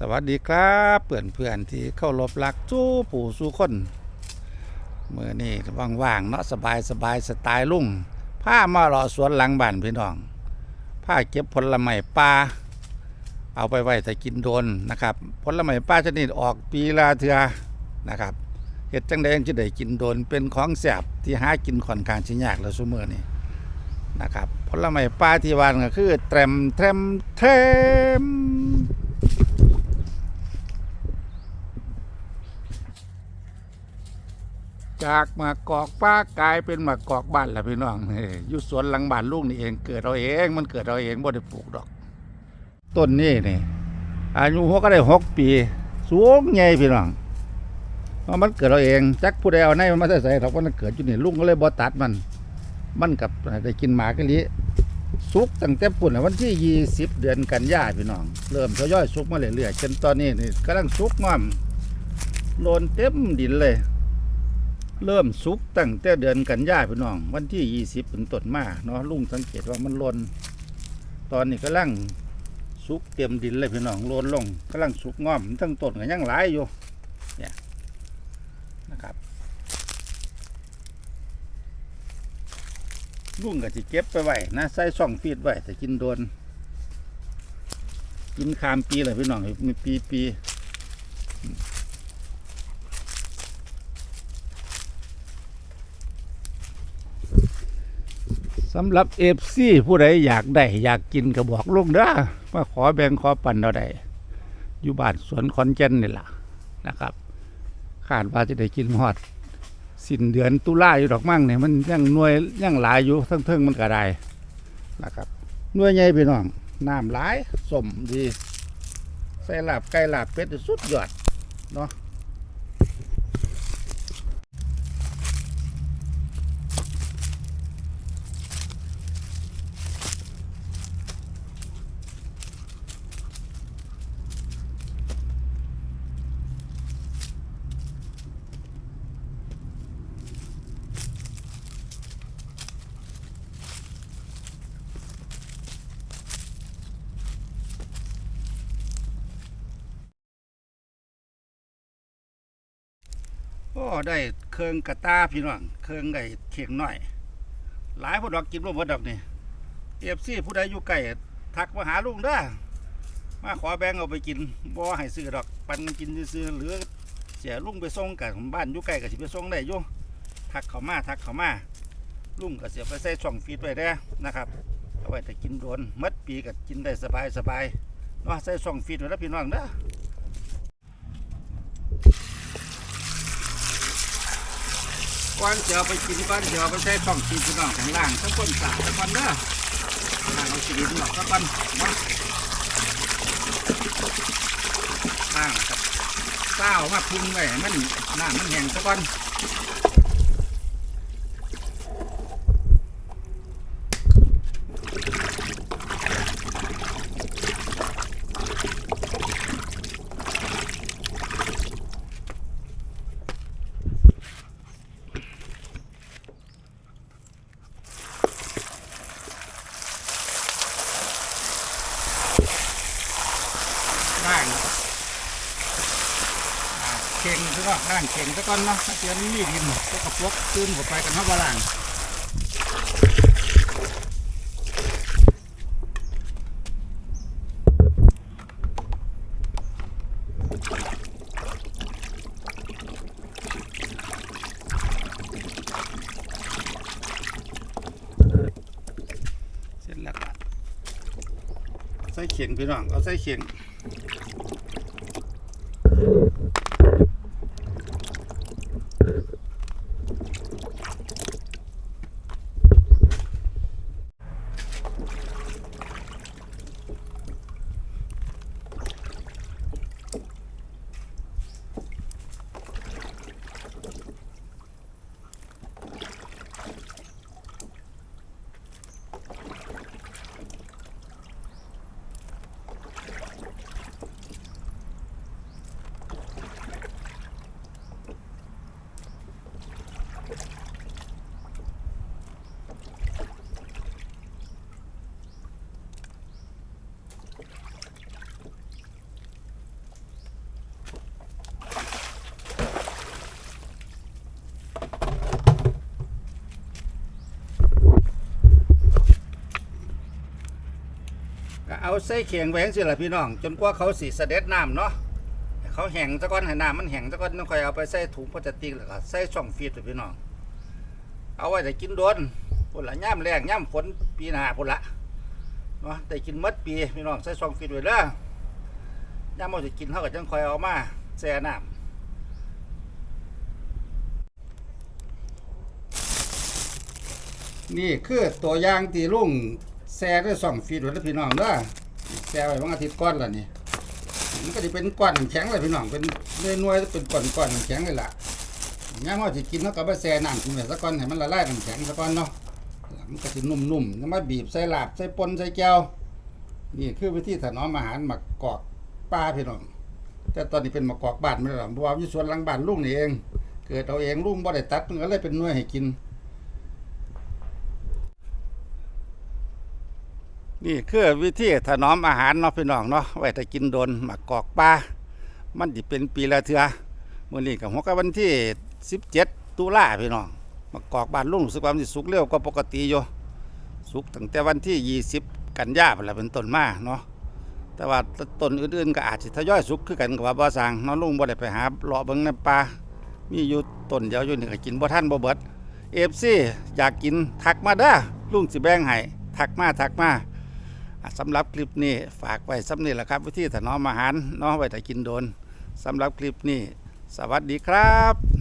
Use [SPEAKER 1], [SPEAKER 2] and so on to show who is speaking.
[SPEAKER 1] สวัสดีครับเพื่อนเพื่อนที่เข้ารบรักสู้ผู้สู้คนเมื่อนี่ว่างๆเนาะสบายสบายสไตล์ลุงผ้ามาเลาะสวนหลังบ้านพี่น้องผ้าเก็บผลไม้ป่าเอาไปไว้แต่กินโดนนะครับ ผลไม้ป่าชนิดออกปีละเทือนะครับเห็ดจังใดจังจะได้กินโดนเป็นของแสบที่หากินค่อนข้างชิ้นยากแล้วซุมื้อนี้นะครับผลไม้ป่าที่วานก็คือแตรมแทรมเทม จากหมากกอกป้ากลายเป็นหมากกอกบ้านแล้วพี่น้องเฮ้ยอยู่สวนหลังบ้านลูกนี่เองเกิดเราเองมันเกิดเราเองบ่ได้ปลูกดอก ต้นนี้นี่อายุหัวก็ได้หกปี สูงใหญ่พี่น้องเพราะมันเกิดเราเองจักผู้ใดเอาในมันมาใส่ๆดอกว่ามันเกิดอยู่นี่ลุงก็เลยบ่ตัดมัน มันกับได้กินหมากกะลิสุกตั้งแต่ปุ่นวันที่ยี่สิบเดือนกันยาพี่น้อง เริ่มทยอยสุกมาเรื่อยๆจนตอนนี้นี่กำลังสุกงอมโลนเต็มดินเลย เริ่มสุกตั้งแต่เดือนกันยายนพี่น้อง วันที่ยี่สิบเป็นต้นมาเนาะลุงสังเกตว่ามันหลนตอนนี้กำลังสุกเต็มดินเลยพี่น้องโลนลงกำลังสุกงอมทั้งต้นก็ยังหลายอยู่เนี่ยนะครับลุงก็จะเก็บไปไว้นะใส่ซ่องฟีดไว้แต่กินโดน กินคามปีเลยพี่น้องมีปีปี สำหรับเอฟซีผู้ใดอยากได้อยากกินก็บอกลุงเด้อมาขอแบ่งขอปันเราได้อยู่บ้านสวนขอนแก่นนี่ล่ะนะครับคาดว่าจะได้กินฮอด สิ้นเดือนตุลาอยู่ดอกมั่งเนี่ยมันยังหน่วยยังหลายอยู่ทั้งเทิงมันก็ได้นะครับหน่วยใหญ่พี่น้องน้ำหลายสมดีใส่ลาบไก่ลาบเป็ดสุดยอดเนาะ โอ้ได้เครื่องกระตาพี่น้องเครื่องไก่เข่งหน่อย หลายพวดอกกินร่วมพดดอกนี่เอฟซีผู้ใดอยู่ใกล้ทักมาหาลุงเด้อมาขอแบงเอาไปกินบ่ให้ซื้อดอกปันกันกินซื้อหรือเสียลุงไปส่งกันบ้านอยู่ใกล้ก็สิไปส่งได้อยู่ทักเขามาทักเขามาลุงก็เสียไปใส่ช่องฟีดไว้ได้นะครับเอาไว้แต่กินโดนมัดปีก็กินได้สบายสบายเนาะใส่ช่องฟีดไว้แล้วพี่น้องเด้อ ก้อนจะเอาไปกินก่อนจะเอาไปใช้ช่องกินน้องข้างล่างทั้งคนสาทั้งคนเด้อล่างเอาชีวิตหลอกทั้งคนมาล่างครับเศร้ามาพุ่งไว้มันน้ำมันแห้งทั้งคนล่างอ่าเข่งซะ ก่อนล่างเข่งซะก่อนเนาะถ้าเกิดมันมีดินก็กระปกตื้นหัวไปกันเท่าว่าล่างเสร็จแล้วก็ใส่เขียงพี่น้อง เอาใส่เขี ยงใส่เขียงไว้จังซี่ล่ะพี่น้อง จนกว่าเขาสิเสด็จน้ำเนาะเขาแห้งซะก่อนให้น้ำมันแห้งซะก่อนต้องคอยเอาไปใส่ถุงพลาสติกแล้วก็ใส่ช่องฟีดพี่น้อง เอาไว้ได้กินโดนพุ่นละย่ำแรงย่ำฝนปีหนาพุ่นละเนาะได้กินหมดปีพี่น้องใส่ช่องฟีดไว้เด้อย่ำเอาสิกินเฮาก็จังคอยเอามาแช่น้ำนี่คือตัวอย่างที่ลุง แช่ด้วยช่องฟีดไว้แล้วพี่น้องเด้อแช่ไว้วันอาทิตย์ก่อนละนี่มันก็จะเป็นก้อนน้ำแข็งเลยพี่น้องเป็นเนื้อน่วยเป็นก้อนก้อนๆน้ำแข็งเลยล่ะย่ามเราสิกินเราก็ไปแช่น้ำกินไปสักก้อนให้มันละลายน้ำแข็งสักก้อนเนาะมันก็สินุ่มๆแล้วมาบีบใส่ลาบใส่ปนใส่แก้วนี่คือวิธีถนอมอาหารหมักกอกป้าพี่น้องแต่ตอนนี้เป็นหมักกอกบ้านไม่ได้หรอกเพราะว่าอยู่สวนหลังบ้านลุงนี่เอง เกิดเอาเองลุงบ่ได้ตัดมันก็เลยเป็นน่วยให้กิน นี่คือวิธีถนอมอาหารเนาะพี่น้องเนาะไว้ถ้ากินโดนหมักกอกปลามันสิเป็นปีละเทือมื่อนี้กับหัวกับวันที่ 17 ตุลาพี่น้องมากอกบ้านลุงรู้สึกว่ามสิสุกเร็วกว่าปกติอยู่สุกตั้งแต่วันที่ 20 กันยายนแหละเป็นต้นมาเนาะแต่ว่าต้นอื่นๆก็อาจสิทยอยสุกคือกันกับว่าบ่สางเนาะลุงบ่ได้ไปหาเลาะเบิ่งในป่ามีอยู่ต้นเดียวอยู่นี่ก็กินบ่ทันบ่เบิด FC อยากกินทักมาเด้อลุงสิแบ่งให้ทักมาทักมา สำหรับคลิปนี้ฝากไว้สำนี้แหละครับ วิธีถนอมอาหารน้องไว้แต่กินโดนสำหรับคลิปนี้ สวัสดีครับ